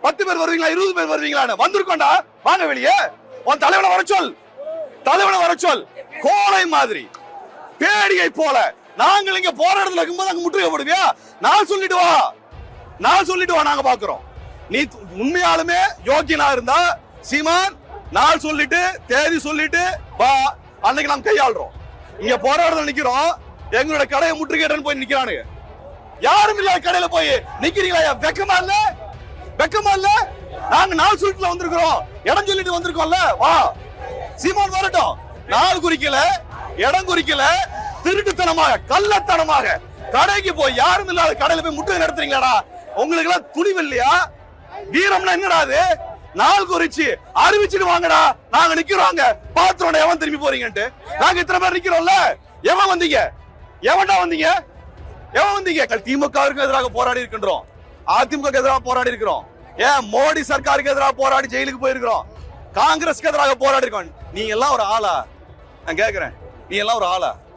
பத்து பேர் வருவீங்களா இருபது பேர் வருவீங்களான்னு? வந்திருக்கோண்டா வாங்க வெளியே. உன் தலைவனை வர சொல். தலைவனை வர சொல். கோலை மாதிரி. பேடியை போல. நாங்கள் இங்க போற இடத்துல இருக்கும்போது அங்க முற்றுகை போடுவியா? நான் சொல்லிட்டு வா. நான் சொல்லிட்டு வா நாங்க பாக்குறோம். நீ உண்மையாலுமே யோக்கியனா இருந்தா சீமான் நாள் சொல்லிட்டு தேதி சொல்லிட்டு வா. அன்னைக்கு நாம் கையாளுறோம். இங்க போற இடத்துல நிக்கிறோம். எங்களோட கடையை முற்றுகையிடன்னு போய் நிக்கிறானுங்க. யாரும் இல்லாத கடையில போய் நிக்கிறீங்களா? வெக்கமா இல்லை? வெக்கமா இல்ல நாங்க நாள் சொல்லிட்டு வந்திருக்கிறோம். இடம் சொல்லிட்டு வந்திருக்கோம்ல. வா. சீமான் வரட்டும். நாள் குறிக்கல இடம் குறிக்கல திருட்டுத்தனமாக கள்ளத்தனமாக கடைக்கு போய் யாரும் இல்லாத கடையில போய் முட்டு நடத்துறீங்களாடா? உங்களுக்கு எல்லாம் துணிவு இல்லையா? வீரம்னா என்னடா அது? நாள் குறிச்சு அறிவிச்சுட்டு வாங்கடா. நாங்க நிக்கிறோங்க பாத்திரோட எவன் திரும்பி போறீங்கன்ட்டு. நாங்க இத்தனை பேர் நிக்கிறோம்ல. எவன் வந்தீங்க? எவன்டா வந்தீங்க? எவன் வந்தீங்க? திமுகவிற்கு எதிராக போராடி இருக்கின்றோம். அதிமுக எதிராக போராடி இருக்கிறோம். ஏன் மோடி சர்க்காருக்கு எதிராக போராடி ஜெயிலுக்கு போயிருக்கிறோம்? காங்கிரஸ்க்கு எதிராக போராடி இருக்கோம் நீங்க எல்லாம் ஒரு ஆளா? நான் கேட்கிறேன் நீ எல்லாம் ஒரு ஆளா?